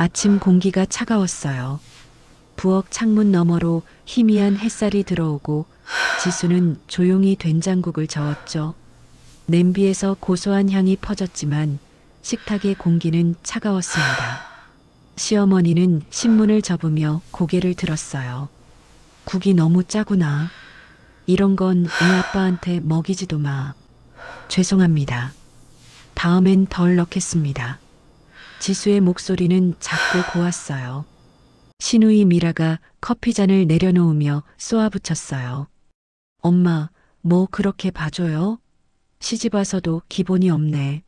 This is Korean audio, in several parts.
아침 공기가 차가웠어요. 부엌 창문 너머로 희미한 햇살이 들어오고 지수는 조용히 된장국을 저었죠. 냄비에서 고소한 향이 퍼졌지만 식탁의 공기는 차가웠습니다. 시어머니는 신문을 접으며 고개를 들었어요. 국이 너무 짜구나. 이런 건 애 아빠한테 먹이지도 마. 죄송합니다. 다음엔 덜 넣겠습니다. 지수의 목소리는 작고 고왔어요. 신우이 미라가 커피잔을 내려놓으며 쏘아붙였어요. 엄마, 뭐 그렇게 봐줘요? 시집 와서도 기본이 없네.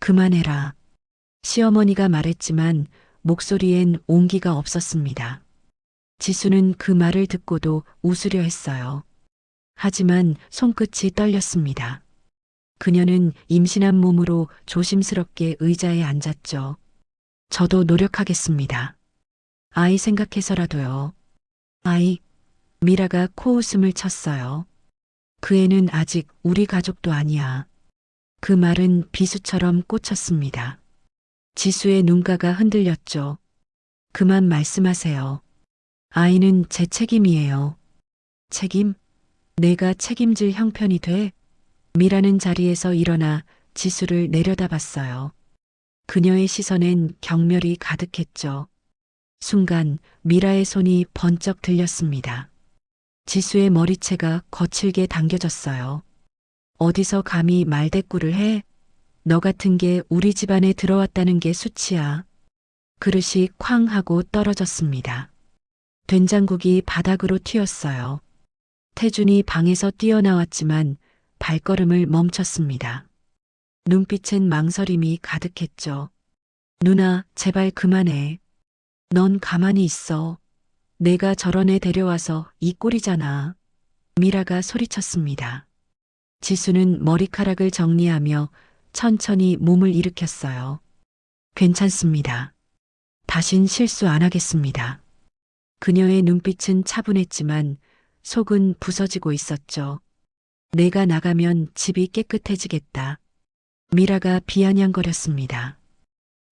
그만해라. 시어머니가 말했지만 목소리엔 온기가 없었습니다. 지수는 그 말을 듣고도 웃으려 했어요. 하지만 손끝이 떨렸습니다. 그녀는 임신한 몸으로 조심스럽게 의자에 앉았죠. 저도 노력하겠습니다. 아이 생각해서라도요. 아이, 미라가 코웃음을 쳤어요. 그 애는 아직 우리 가족도 아니야. 그 말은 비수처럼 꽂혔습니다. 지수의 눈가가 흔들렸죠. 그만 말씀하세요. 아이는 제 책임이에요. 책임? 내가 책임질 형편이 돼? 미라는 자리에서 일어나 지수를 내려다봤어요. 그녀의 시선엔 경멸이 가득했죠. 순간 미라의 손이 번쩍 들렸습니다. 지수의 머리채가 거칠게 당겨졌어요. 어디서 감히 말대꾸를 해? 너 같은 게 우리 집안에 들어왔다는 게 수치야. 그릇이 쾅 하고 떨어졌습니다. 된장국이 바닥으로 튀었어요. 태준이 방에서 뛰어나왔지만 발걸음을 멈췄습니다. 눈빛엔 망설임이 가득했죠. 누나, 제발 그만해. 넌 가만히 있어. 내가 저런 애 데려와서 이 꼴이잖아. 미라가 소리쳤습니다. 지수는 머리카락을 정리하며 천천히 몸을 일으켰어요. 괜찮습니다. 다신 실수 안 하겠습니다. 그녀의 눈빛은 차분했지만 속은 부서지고 있었죠. 내가 나가면 집이 깨끗해지겠다. 미라가 비아냥거렸습니다.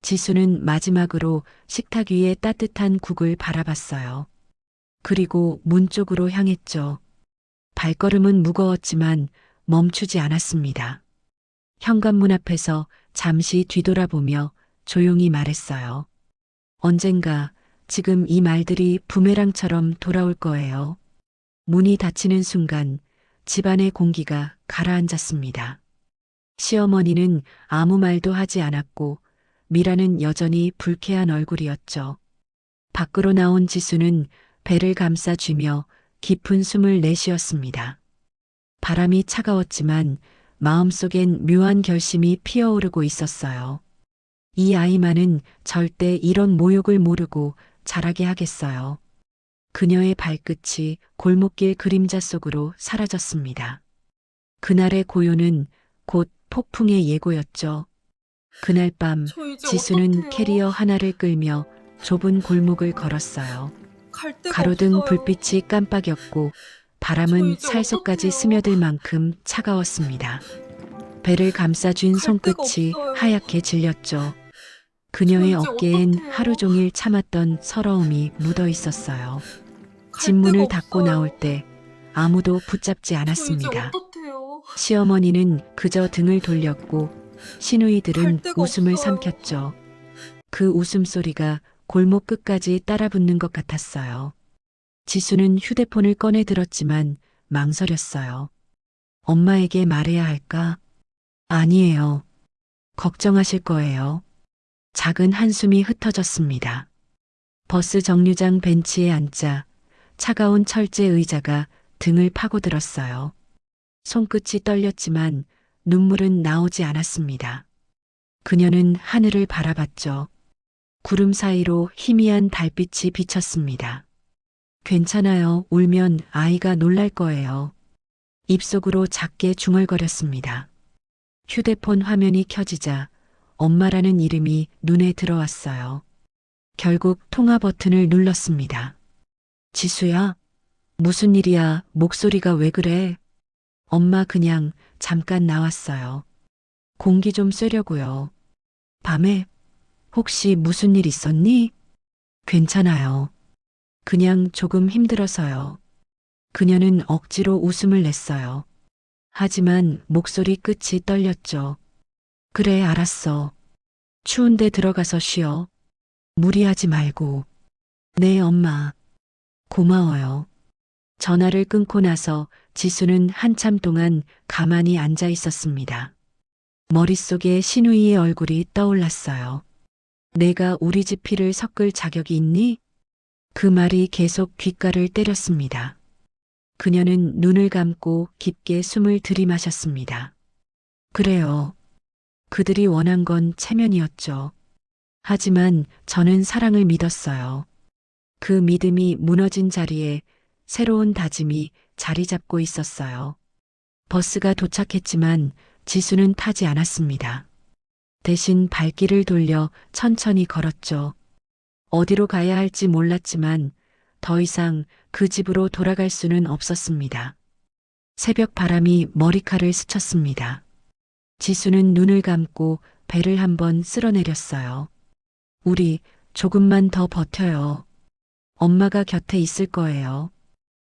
지수는 마지막으로 식탁 위에 따뜻한 국을 바라봤어요. 그리고 문 쪽으로 향했죠. 발걸음은 무거웠지만 멈추지 않았습니다. 현관문 앞에서 잠시 뒤돌아보며 조용히 말했어요. 언젠가 지금 이 말들이 부메랑처럼 돌아올 거예요. 문이 닫히는 순간 집안의 공기가 가라앉았습니다. 시어머니는 아무 말도 하지 않았고 미라는 여전히 불쾌한 얼굴이었죠. 밖으로 나온 지수는 배를 감싸쥐며 깊은 숨을 내쉬었습니다. 바람이 차가웠지만 마음속엔 묘한 결심이 피어오르고 있었어요. 이 아이만은 절대 이런 모욕을 모르고 자라게 하겠어요. 그녀의 발끝이 골목길 그림자 속으로 사라졌습니다. 그날의 고요는 곧 폭풍의 예고였죠. 그날 밤 저 이제 지수는 어떡해요? 캐리어 하나를 끌며 좁은 골목을 걸었어요. 갈 데가 가로등 없어요. 불빛이 깜빡였고 저 바람은 이제 어떡해요? 스며들 만큼 차가웠습니다. 배를 갈 데가 손끝이 없어요. 하얗게 질렸죠. 그녀의 어깨엔? 하루 종일 참았던 서러움이 묻어 있었어요. 갈 집문을 닫고. 나올 때 아무도 붙잡지 않았습니다. 어떡해요? 시어머니는 그저 등을 돌렸고 시누이들은 데가 웃음을 없어요. 삼켰죠. 그 웃음소리가 골목 끝까지 따라붙는 것 같았어요. 지수는 휴대폰을 꺼내 들었지만 망설였어요. 엄마에게 말해야 할까? 아니에요. 걱정하실 거예요. 작은 한숨이 흩어졌습니다. 버스 정류장 벤치에 앉자 차가운 철제 의자가 등을 파고들었어요. 손끝이 떨렸지만 눈물은 나오지 않았습니다. 그녀는 하늘을 바라봤죠. 구름 사이로 희미한 달빛이 비쳤습니다. 괜찮아요. 울면 아이가 놀랄 거예요. 입속으로 작게 중얼거렸습니다. 휴대폰 화면이 켜지자 엄마라는 이름이 눈에 들어왔어요. 결국 통화 버튼을 눌렀습니다. 지수야? 무슨 일이야? 목소리가 왜 그래? 엄마 그냥 잠깐 나왔어요. 공기 좀 쐬려고요. 밤에 혹시 무슨 일 있었니? 괜찮아요. 그냥 조금 힘들어서요. 그녀는 억지로 웃음을 냈어요. 하지만 목소리 끝이 떨렸죠. 그래, 알았어. 추운데 들어가서 쉬어. 무리하지 말고. 네, 엄마. 고마워요. 전화를 끊고 나서 지수는 한참 동안 가만히 앉아 있었습니다. 머릿속에 신우이의 얼굴이 떠올랐어요. 내가 우리 집 피를 섞을 자격이 있니? 그 말이 계속 귓가를 때렸습니다. 그녀는 눈을 감고 깊게 숨을 들이마셨습니다. 그래요. 그들이 원한 건 체면이었죠. 하지만 저는 사랑을 믿었어요. 그 믿음이 무너진 자리에 새로운 다짐이 자리 잡고 있었어요. 버스가 도착했지만 지수는 타지 않았습니다. 대신 발길을 돌려 천천히 걸었죠. 어디로 가야 할지 몰랐지만 더 이상 그 집으로 돌아갈 수는 없었습니다. 새벽 바람이 머리칼을 스쳤습니다. 지수는 눈을 감고 배를 한번 쓸어내렸어요. 우리 조금만 더 버텨요. 엄마가 곁에 있을 거예요.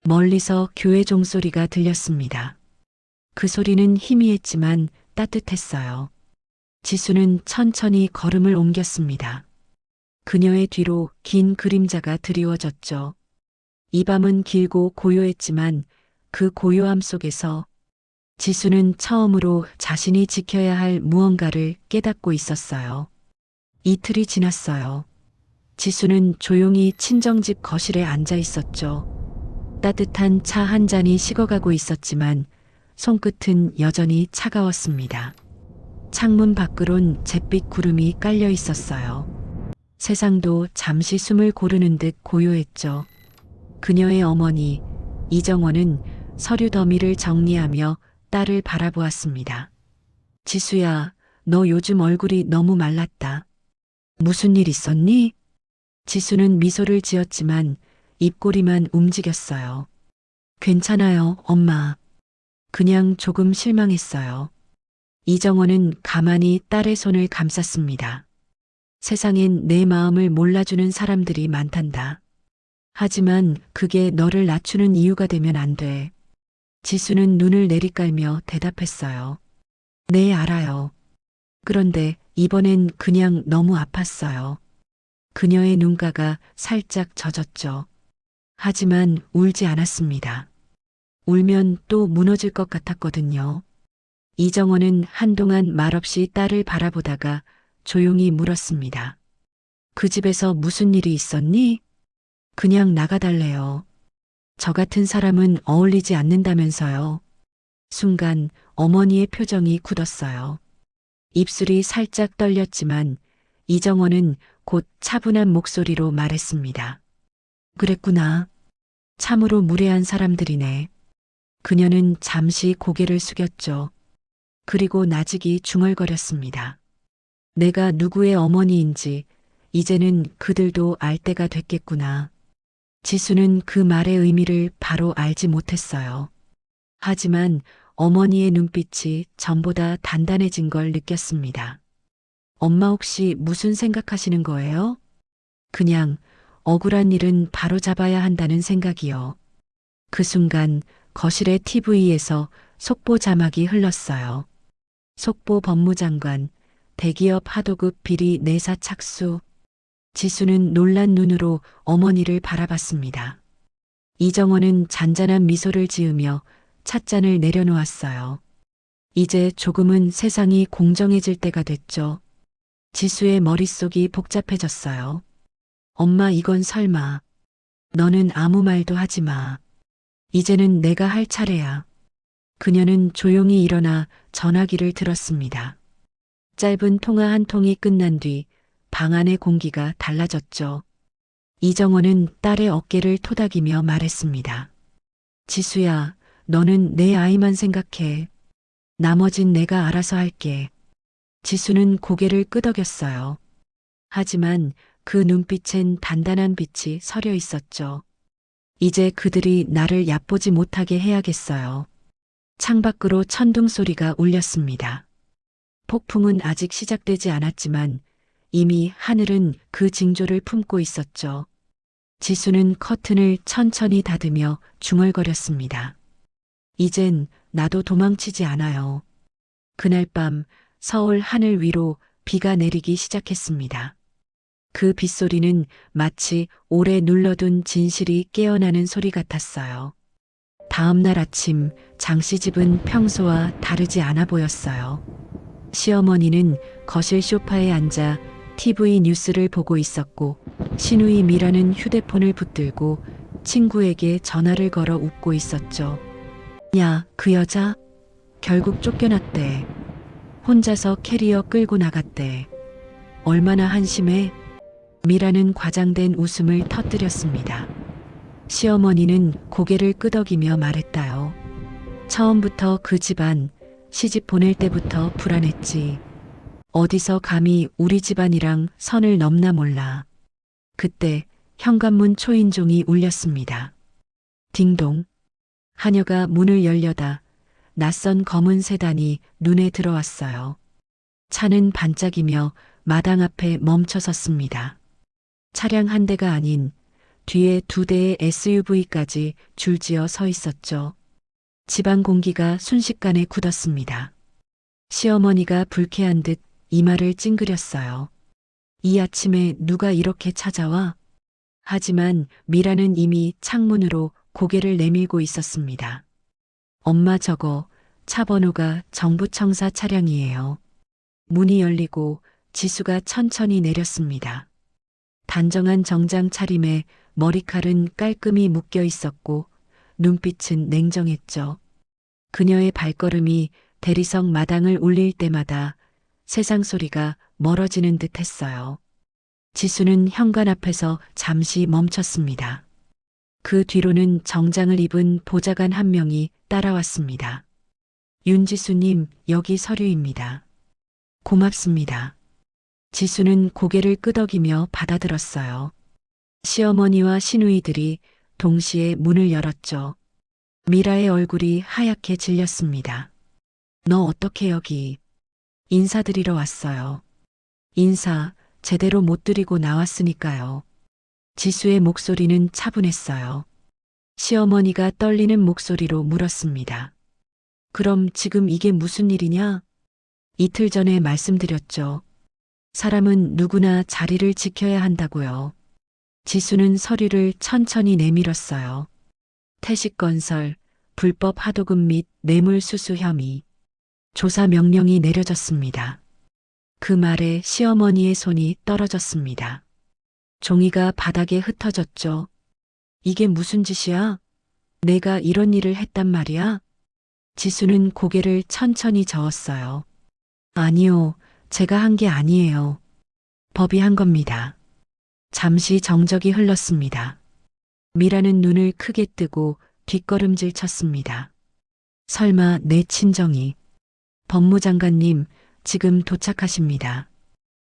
멀리서 교회 종소리가 들렸습니다. 그 소리는 희미했지만 따뜻했어요. 지수는 천천히 걸음을 옮겼습니다. 그녀의 뒤로 긴 그림자가 드리워졌죠. 이 밤은 길고 고요했지만 그 고요함 속에서 지수는 처음으로 자신이 지켜야 할 무언가를 깨닫고 있었어요. 이틀이 지났어요. 지수는 조용히 친정집 거실에 앉아 있었죠. 따뜻한 차 한 잔이 식어가고 있었지만 손끝은 여전히 차가웠습니다. 창문 밖으론 잿빛 구름이 깔려 있었어요. 세상도 잠시 숨을 고르는 듯 고요했죠. 그녀의 어머니 이정원은 서류 더미를 정리하며 딸을 바라보았습니다. 지수야, 너 요즘 얼굴이 너무 말랐다. 무슨 일 있었니? 지수는 미소를 지었지만 입꼬리만 움직였어요. 괜찮아요, 엄마. 그냥 조금 실망했어요. 이정원은 가만히 딸의 손을 감쌌습니다. 세상엔 내 마음을 몰라주는 사람들이 많단다. 하지만 그게 너를 낮추는 이유가 되면 안 돼. 지수는 눈을 내리깔며 대답했어요. 네, 알아요. 그런데 이번엔 그냥 너무 아팠어요. 그녀의 눈가가 살짝 젖었죠. 하지만 울지 않았습니다. 울면 또 무너질 것 같았거든요. 이정원은 한동안 말없이 딸을 바라보다가 조용히 물었습니다. 그 집에서 무슨 일이 있었니? 그냥 나가달래요. 저 같은 사람은 어울리지 않는다면서요. 순간 어머니의 표정이 굳었어요. 입술이 살짝 떨렸지만 이정원은 곧 차분한 목소리로 말했습니다. 그랬구나. 참으로 무례한 사람들이네. 그녀는 잠시 고개를 숙였죠. 그리고 나직이 중얼거렸습니다. 내가 누구의 어머니인지 이제는 그들도 알 때가 됐겠구나. 지수는 그 말의 의미를 바로 알지 못했어요. 하지만 어머니의 눈빛이 전보다 단단해진 걸 느꼈습니다. 엄마 혹시 무슨 생각하시는 거예요? 그냥 억울한 일은 바로 잡아야 한다는 생각이요. 그 순간 거실의 TV에서 속보 자막이 흘렀어요. 속보 법무장관, 대기업 하도급 비리 내사 착수. 지수는 놀란 눈으로 어머니를 바라봤습니다. 이정원은 잔잔한 미소를 지으며 찻잔을 내려놓았어요. 이제 조금은 세상이 공정해질 때가 됐죠. 지수의 머릿속이 복잡해졌어요. 엄마 이건 설마. 너는 아무 말도 하지 마. 이제는 내가 할 차례야. 그녀는 조용히 일어나 전화기를 들었습니다. 짧은 통화 한 통이 끝난 뒤 방 안의 공기가 달라졌죠. 이정원은 딸의 어깨를 토닥이며 말했습니다. 지수야, 너는 내 아이만 생각해. 나머진 내가 알아서 할게. 지수는 고개를 끄덕였어요. 하지만 그 눈빛엔 단단한 빛이 서려 있었죠. 이제 그들이 나를 얕보지 못하게 해야겠어요. 창밖으로 천둥 소리가 울렸습니다. 폭풍은 아직 시작되지 않았지만 이미 하늘은 그 징조를 품고 있었죠. 지수는 커튼을 천천히 닫으며 중얼거렸습니다. 이젠 나도 도망치지 않아요. 그날 밤 서울 하늘 위로 비가 내리기 시작했습니다. 그 빗소리는 마치 오래 눌러둔 진실이 깨어나는 소리 같았어요. 다음 날 아침 장씨 집은 평소와 다르지 않아 보였어요. 시어머니는 거실 소파에 앉아 TV 뉴스를 보고 있었고 신우이 미라는 휴대폰을 붙들고 친구에게 전화를 걸어 웃고 있었죠. 야, 그 여자? 결국 쫓겨났대. 혼자서 캐리어 끌고 나갔대. 얼마나 한심해? 미라는 과장된 웃음을 터뜨렸습니다. 시어머니는 고개를 끄덕이며 말했다요. 처음부터 그 집안 시집 보낼 때부터 불안했지. 어디서 감히 우리 집안이랑 선을 넘나 몰라. 그때 현관문 초인종이 울렸습니다. 딩동. 하녀가 문을 열려다 낯선 검은 세단이 눈에 들어왔어요. 차는 반짝이며 마당 앞에 멈춰 섰습니다. 차량 한 대가 아닌 뒤에 두 대의 SUV까지 줄지어 서 있었죠. 집안 공기가 순식간에 굳었습니다. 시어머니가 불쾌한 듯 이마를 찡그렸어요. 이 아침에 누가 이렇게 찾아와? 하지만 미라는 이미 창문으로 고개를 내밀고 있었습니다. 엄마 저거 차 번호가 정부청사 차량이에요. 문이 열리고 지수가 천천히 내렸습니다. 단정한 정장 차림에 머리칼은 깔끔히 묶여 있었고 눈빛은 냉정했죠. 그녀의 발걸음이 대리석 마당을 울릴 때마다 세상 소리가 멀어지는 듯 했어요. 지수는 현관 앞에서 잠시 멈췄습니다. 그 뒤로는 정장을 입은 보좌관 한 명이 따라왔습니다. 윤지수님, 여기 서류입니다. 고맙습니다. 지수는 고개를 끄덕이며 받아들었어요. 시어머니와 시누이들이 동시에 문을 열었죠. 미라의 얼굴이 하얗게 질렸습니다. 너 어떻게 여기? 인사드리러 왔어요. 인사 제대로 못 드리고 나왔으니까요. 지수의 목소리는 차분했어요. 시어머니가 떨리는 목소리로 물었습니다. 그럼 지금 이게 무슨 일이냐? 이틀 전에 말씀드렸죠. 사람은 누구나 자리를 지켜야 한다고요. 지수는 서류를 천천히 내밀었어요. 태식건설, 불법 하도금 및 뇌물수수 혐의. 조사 명령이 내려졌습니다. 그 말에 시어머니의 손이 떨어졌습니다. 종이가 바닥에 흩어졌죠. 이게 무슨 짓이야? 내가 이런 일을 했단 말이야? 지수는 고개를 천천히 저었어요. 아니요, 제가 한 게 아니에요. 법이 한 겁니다. 잠시 정적이 흘렀습니다. 미라는 눈을 크게 뜨고 뒷걸음질 쳤습니다. 설마 내 친정이. 법무장관님, 지금 도착하십니다.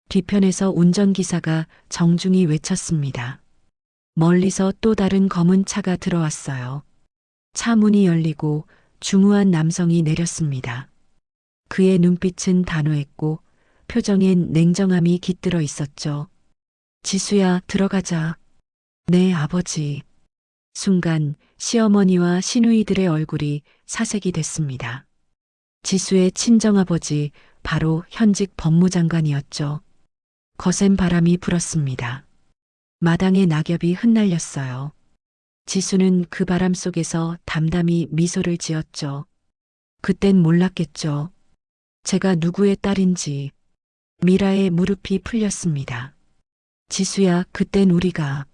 뒤편에서 운전기사가 정중히 외쳤습니다. 멀리서 또 다른 검은 차가 들어왔어요. 차 문이 열리고 중후한 남성이 내렸습니다. 그의 눈빛은 단호했고 표정엔 냉정함이 깃들어 있었죠. 지수야, 들어가자. 네, 아버지. 순간 시어머니와 시누이들의 얼굴이 사색이 됐습니다. 지수의 친정아버지, 바로 현직 법무장관이었죠. 거센 바람이 불었습니다. 마당에 낙엽이 흩날렸어요. 지수는 그 바람 속에서 담담히 미소를 지었죠. 그땐 몰랐겠죠. 제가 누구의 딸인지. 미라의 무릎이 풀렸습니다. 지수야, 그땐 우리가.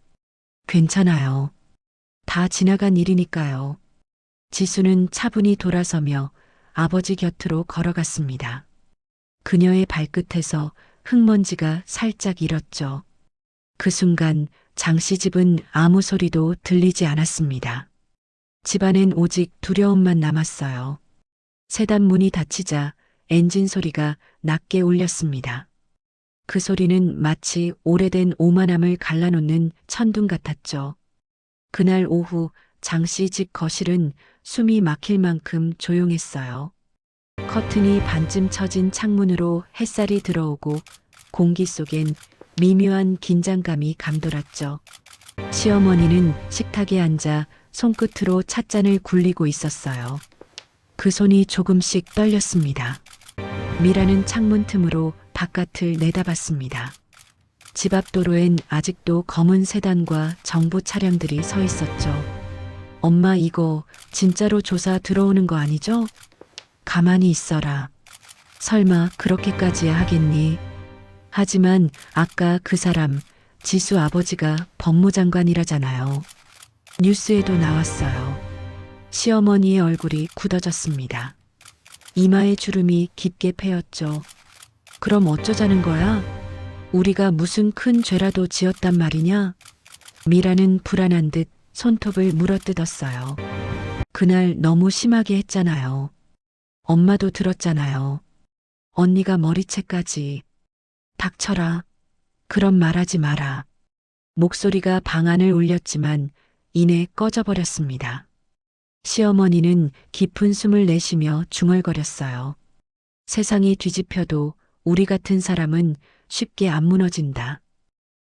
괜찮아요. 다 지나간 일이니까요. 지수는 차분히 돌아서며 아버지 곁으로 걸어갔습니다. 그녀의 발끝에서 흙먼지가 살짝 일었죠. 그 순간 장씨 집은 아무 소리도 들리지 않았습니다. 집안엔 오직 두려움만 남았어요. 세단 문이 닫히자 엔진 소리가 낮게 울렸습니다. 그 소리는 마치 오래된 오만함을 갈라놓는 천둥 같았죠. 그날 오후 장씨 집 거실은 숨이 막힐 만큼 조용했어요. 커튼이 반쯤 처진 창문으로 햇살이 들어오고 공기 속엔 미묘한 긴장감이 감돌았죠. 시어머니는 식탁에 앉아 손끝으로 찻잔을 굴리고 있었어요. 그 손이 조금씩 떨렸습니다. 미라는 창문 틈으로 바깥을 내다봤습니다. 집 앞 도로엔 아직도 검은 세단과 정부 차량들이 서 있었죠. 엄마 이거 진짜로 조사 들어오는 거 아니죠? 가만히 있어라. 설마 그렇게까지 하겠니? 하지만 아까 그 사람 지수 아버지가 법무장관이라잖아요. 뉴스에도 나왔어요. 시어머니의 얼굴이 굳어졌습니다. 이마의 주름이 깊게 패였죠. 그럼 어쩌자는 거야? 우리가 무슨 큰 죄라도 지었단 말이냐? 미라는 불안한 듯 손톱을 물어뜯었어요. 그날 너무 심하게 했잖아요. 엄마도 들었잖아요. 언니가 머리채까지. 닥쳐라. 그런 말하지 마라. 목소리가 방안을 울렸지만 이내 꺼져버렸습니다. 시어머니는 깊은 숨을 내쉬며 중얼거렸어요. 세상이 뒤집혀도 우리 같은 사람은 쉽게 안 무너진다.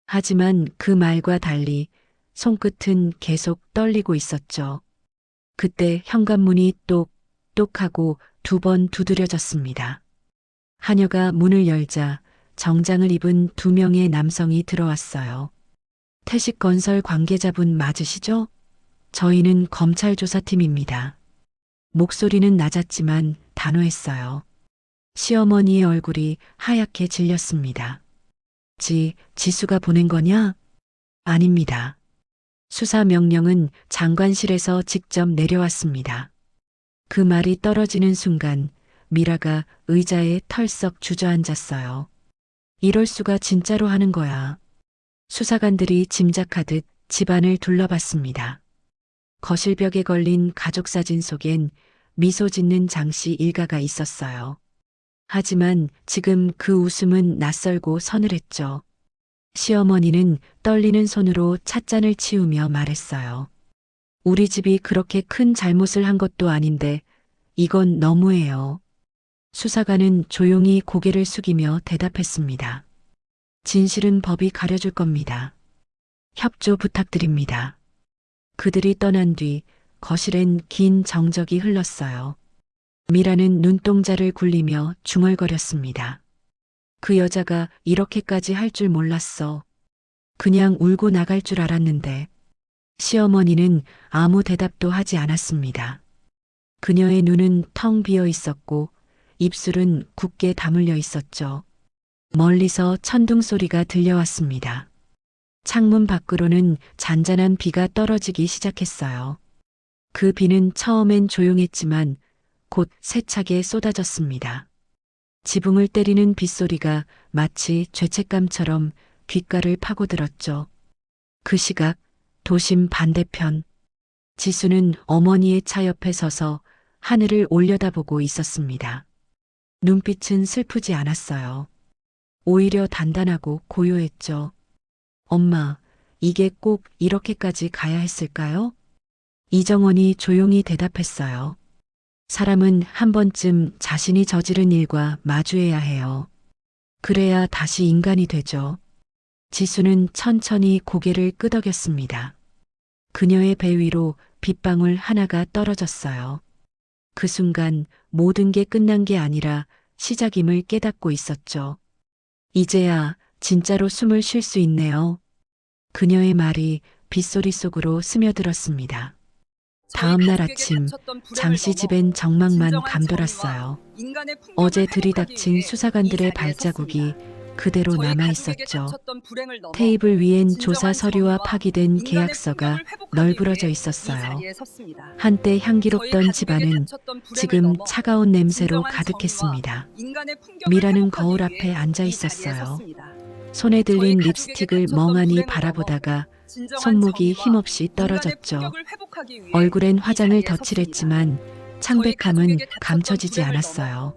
하지만 그 말과 달리 손끝은 계속 떨리고 있었죠. 그때 현관문이 똑똑 하고 두 번 두드려졌습니다. 하녀가 문을 열자 정장을 입은 두 명의 남성이 들어왔어요. 태식 건설 관계자분 맞으시죠? 저희는 검찰 조사팀입니다. 목소리는 낮았지만 단호했어요. 시어머니의 얼굴이 하얗게 질렸습니다. 지, 지수가 보낸 거냐? 아닙니다. 수사 명령은 장관실에서 직접 내려왔습니다. 그 말이 떨어지는 순간 미라가 의자에 털썩 주저앉았어요. 이럴 수가 진짜로 하는 거야. 수사관들이 짐작하듯 집안을 둘러봤습니다. 거실벽에 걸린 가족 사진 속엔 미소 짓는 장씨 일가가 있었어요. 하지만 지금 그 웃음은 낯설고 서늘했죠. 시어머니는 떨리는 손으로 찻잔을 치우며 말했어요. 우리 집이 그렇게 큰 잘못을 한 것도 아닌데 이건 너무해요. 수사관은 조용히 고개를 숙이며 대답했습니다. 진실은 법이 가려줄 겁니다. 협조 부탁드립니다. 그들이 떠난 뒤 거실엔 긴 정적이 흘렀어요. 미라는 눈동자를 굴리며 중얼거렸습니다. 그 여자가 이렇게까지 할 줄 몰랐어. 그냥 울고 나갈 줄 알았는데 시어머니는 아무 대답도 하지 않았습니다. 그녀의 눈은 텅 비어 있었고 입술은 굳게 다물려 있었죠. 멀리서 천둥 소리가 들려왔습니다. 창문 밖으로는 잔잔한 비가 떨어지기 시작했어요. 그 비는 처음엔 조용했지만 곧 세차게 쏟아졌습니다. 지붕을 때리는 빗소리가 마치 죄책감처럼 귓가를 파고들었죠. 그 시각 도심 반대편 지수는 어머니의 차 옆에 서서 하늘을 올려다보고 있었습니다. 눈빛은 슬프지 않았어요. 오히려 단단하고 고요했죠. 엄마, 이게 꼭 이렇게까지 가야 했을까요? 이정원이 조용히 대답했어요. 사람은 한 번쯤 자신이 저지른 일과 마주해야 해요. 그래야 다시 인간이 되죠. 지수는 천천히 고개를 끄덕였습니다. 그녀의 배 위로 빗방울 하나가 떨어졌어요. 그 순간 모든 게 끝난 게 아니라 시작임을 깨닫고 있었죠. 이제야 진짜로 숨을 쉴 수 있네요. 그녀의 말이 빗소리 속으로 스며들었습니다. 다음 날 아침 장씨 집엔 정막만 감돌았어요. 어제 들이닥친 수사관들의 발자국이 그대로 남아 있었죠. 테이블 위엔 조사 서류와 파기된 계약서가 널브러져 있었어요. 한때 향기롭던 집안은 지금 차가운 냄새로 가득했습니다. 미라는 거울 앞에 앉아 있었어요. 손에 들린 립스틱을 멍하니 바라보다가 손목이 힘없이 떨어졌죠. 얼굴엔 화장을 덧칠했지만 창백함은 감춰지지 않았어요.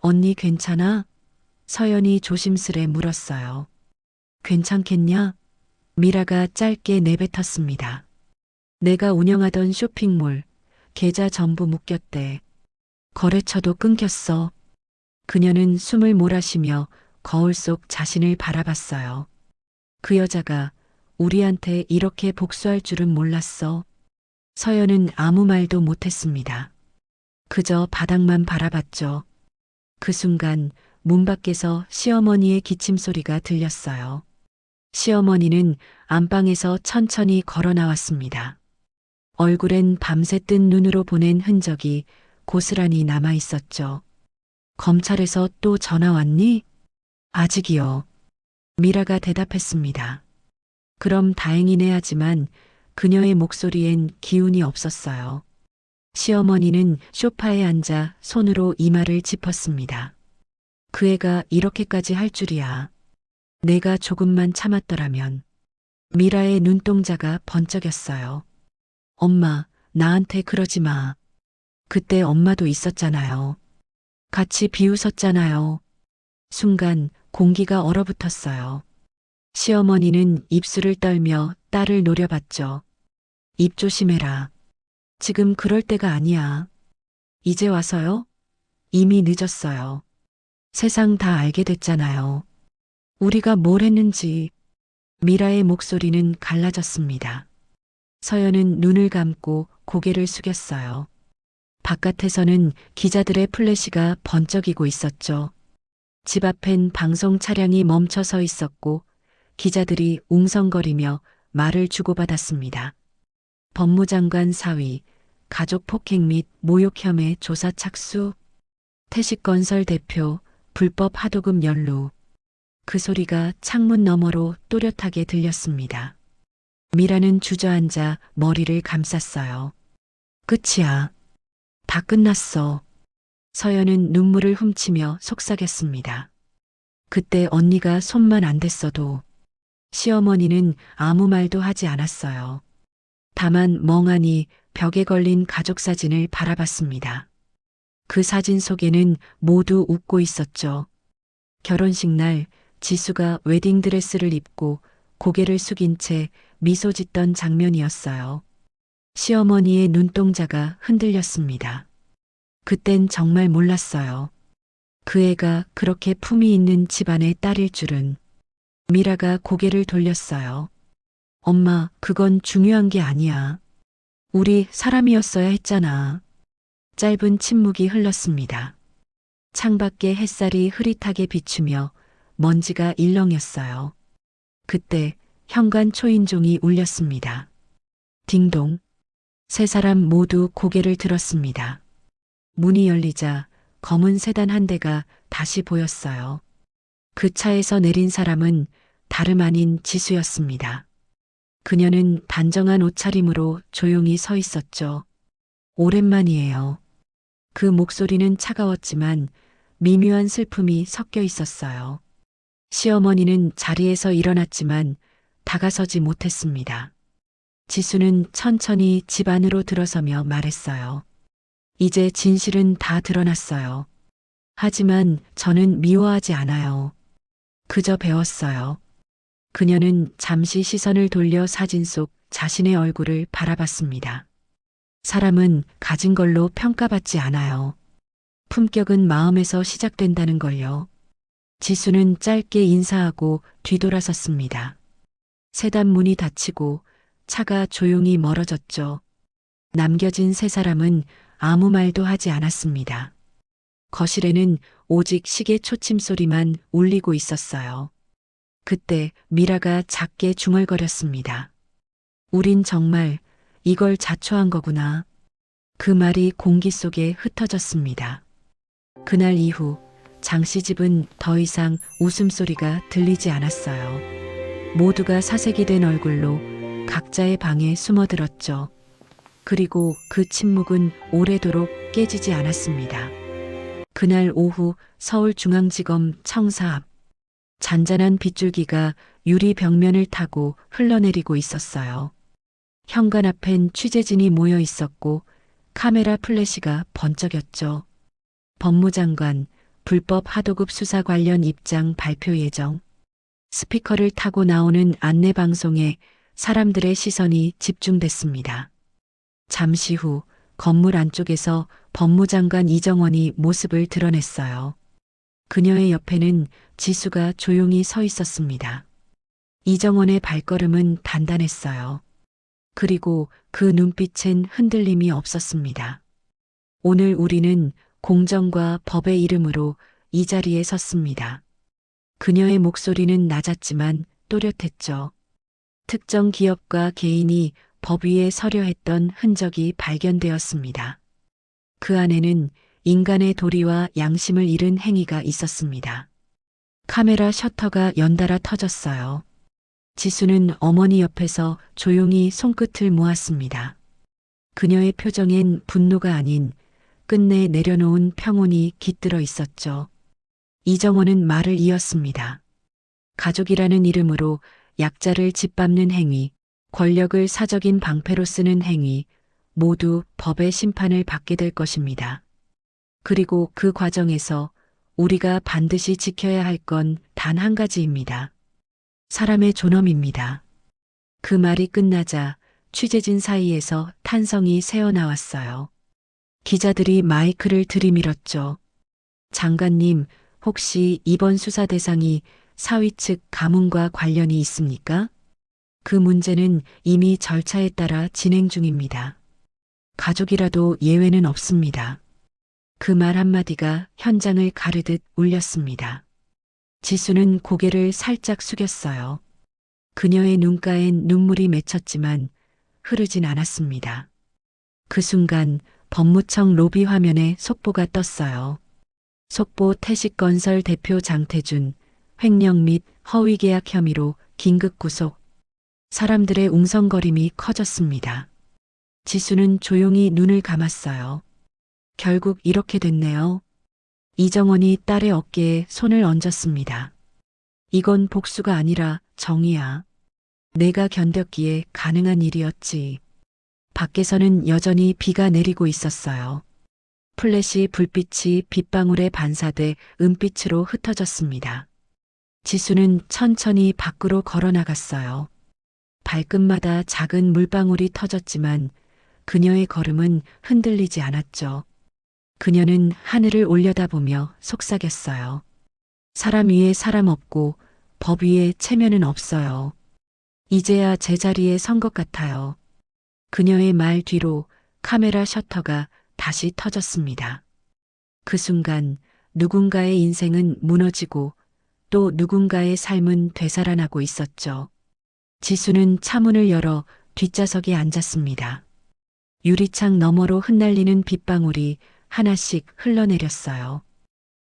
언니 괜찮아? 서연이 조심스레 물었어요. 괜찮겠냐? 미라가 짧게 내뱉었습니다. 내가 운영하던 쇼핑몰, 계좌 전부 묶였대. 거래처도 끊겼어. 그녀는 숨을 몰아쉬며 거울 속 자신을 바라봤어요. 그 여자가 우리한테 이렇게 복수할 줄은 몰랐어. 서연은 아무 말도 못했습니다. 그저 바닥만 바라봤죠. 그 순간 문 밖에서 시어머니의 기침 소리가 들렸어요. 시어머니는 안방에서 천천히 걸어 나왔습니다. 얼굴엔 밤새 뜬 눈으로 보낸 흔적이 고스란히 남아 있었죠. 검찰에서 또 전화 왔니? 아직이요. 미라가 대답했습니다. 그럼 다행이네 하지만 그녀의 목소리엔 기운이 없었어요. 시어머니는 소파에 앉아 손으로 이마를 짚었습니다. 그 애가 이렇게까지 할 줄이야. 내가 조금만 참았더라면. 미라의 눈동자가 번쩍였어요. 엄마, 나한테 그러지 마. 그때 엄마도 있었잖아요. 같이 비웃었잖아요. 순간 공기가 얼어붙었어요. 시어머니는 입술을 떨며 딸을 노려봤죠. 입 조심해라. 지금 그럴 때가 아니야. 이제 와서요? 이미 늦었어요. 세상 다 알게 됐잖아요. 우리가 뭘 했는지. 미라의 목소리는 갈라졌습니다. 서연은 눈을 감고 고개를 숙였어요. 바깥에서는 기자들의 플래시가 번쩍이고 있었죠. 집 앞엔 방송 차량이 멈춰 서 있었고 기자들이 웅성거리며 말을 주고받았습니다. 법무장관 사위, 가족 폭행 및 모욕 혐의 조사 착수, 태식건설 대표, 불법 하도급 연루. 그 소리가 창문 너머로 또렷하게 들렸습니다. 미라는 주저앉아 머리를 감쌌어요. 끝이야. 다 끝났어. 서연은 눈물을 훔치며 속삭였습니다. 그때 언니가 손만 안 댔어도 시어머니는 아무 말도 하지 않았어요. 다만 멍하니 벽에 걸린 가족 사진을 바라봤습니다. 그 사진 속에는 모두 웃고 있었죠. 결혼식 날 지수가 웨딩드레스를 입고 고개를 숙인 채 미소 짓던 장면이었어요. 시어머니의 눈동자가 흔들렸습니다. 그땐 정말 몰랐어요. 그 애가 그렇게 품이 있는 집안의 딸일 줄은. 미라가 고개를 돌렸어요. 엄마, 그건 중요한 게 아니야. 우리 사람이었어야 했잖아. 짧은 침묵이 흘렀습니다. 창밖에 햇살이 흐릿하게 비추며 먼지가 일렁였어요. 그때 현관 초인종이 울렸습니다. 딩동. 세 사람 모두 고개를 들었습니다. 문이 열리자 검은 세단 한 대가 다시 보였어요. 그 차에서 내린 사람은 다름 아닌 지수였습니다. 그녀는 단정한 옷차림으로 조용히 서 있었죠. 오랜만이에요. 그 목소리는 차가웠지만 미묘한 슬픔이 섞여 있었어요. 시어머니는 자리에서 일어났지만 다가서지 못했습니다. 지수는 천천히 집 안으로 들어서며 말했어요. 이제 진실은 다 드러났어요. 하지만 저는 미워하지 않아요. 그저 배웠어요. 그녀는 잠시 시선을 돌려 사진 속 자신의 얼굴을 바라봤습니다. 사람은 가진 걸로 평가받지 않아요. 품격은 마음에서 시작된다는 걸요. 지수는 짧게 인사하고 뒤돌아섰습니다. 세단 문이 닫히고 차가 조용히 멀어졌죠. 남겨진 세 사람은 아무 말도 하지 않았습니다. 거실에는 오직 시계 초침 소리만 울리고 있었어요. 그때 미라가 작게 중얼거렸습니다. 우린 정말 이걸 자초한 거구나. 그 말이 공기 속에 흩어졌습니다. 그날 이후 장씨 집은 더 이상 웃음소리가 들리지 않았어요. 모두가 사색이 된 얼굴로 각자의 방에 숨어들었죠. 그리고 그 침묵은 오래도록 깨지지 않았습니다. 그날 오후 서울중앙지검 청사 앞 잔잔한 빗줄기가 유리 벽면을 타고 흘러내리고 있었어요. 현관 앞엔 취재진이 모여 있었고 카메라 플래시가 번쩍였죠. 법무장관 불법 하도급 수사 관련 입장 발표 예정. 스피커를 타고 나오는 안내 방송에 사람들의 시선이 집중됐습니다. 잠시 후 건물 안쪽에서 법무장관 이정원이 모습을 드러냈어요. 그녀의 옆에는 지수가 조용히 서 있었습니다. 이정원의 발걸음은 단단했어요. 그리고 그 눈빛엔 흔들림이 없었습니다. 오늘 우리는 공정과 법의 이름으로 이 자리에 섰습니다. 그녀의 목소리는 낮았지만 또렷했죠. 특정 기업과 개인이 법 위에 서려 했던 흔적이 발견되었습니다. 그 안에는 인간의 도리와 양심을 잃은 행위가 있었습니다. 카메라 셔터가 연달아 터졌어요. 지수는 어머니 옆에서 조용히 손끝을 모았습니다. 그녀의 표정엔 분노가 아닌 끝내 내려놓은 평온이 깃들어 있었죠. 이정원은 말을 이었습니다. 가족이라는 이름으로 약자를 짓밟는 행위, 권력을 사적인 방패로 쓰는 행위, 모두 법의 심판을 받게 될 것입니다. 그리고 그 과정에서 우리가 반드시 지켜야 할 건 단 한 가지입니다. 사람의 존엄입니다. 그 말이 끝나자 취재진 사이에서 탄성이 새어나왔어요. 기자들이 마이크를 들이밀었죠. 장관님, 혹시 이번 수사 대상이 사위 측 가문과 관련이 있습니까? 그 문제는 이미 절차에 따라 진행 중입니다. 가족이라도 예외는 없습니다. 그 말 한마디가 현장을 가르듯 울렸습니다. 지수는 고개를 살짝 숙였어요. 그녀의 눈가엔 눈물이 맺혔지만 흐르진 않았습니다. 그 순간 법무청 로비 화면에 속보가 떴어요. 속보 태식건설 대표 장태준, 횡령 및 허위 계약 혐의로 긴급 구속. 사람들의 웅성거림이 커졌습니다. 지수는 조용히 눈을 감았어요. 결국 이렇게 됐네요. 이정원이 딸의 어깨에 손을 얹었습니다. 이건 복수가 아니라 정의야. 내가 견뎠기에 가능한 일이었지. 밖에서는 여전히 비가 내리고 있었어요. 플래시 불빛이 빗방울에 반사돼 은빛으로 흩어졌습니다. 지수는 천천히 밖으로 걸어 나갔어요. 발끝마다 작은 물방울이 터졌지만 그녀의 걸음은 흔들리지 않았죠. 그녀는 하늘을 올려다보며 속삭였어요. 사람 위에 사람 없고 법 위에 체면은 없어요. 이제야 제자리에 선 것 같아요. 그녀의 말 뒤로 카메라 셔터가 다시 터졌습니다. 그 순간 누군가의 인생은 무너지고 또 누군가의 삶은 되살아나고 있었죠. 지수는 차문을 열어 뒷좌석에 앉았습니다. 유리창 너머로 흩날리는 빗방울이 하나씩 흘러내렸어요.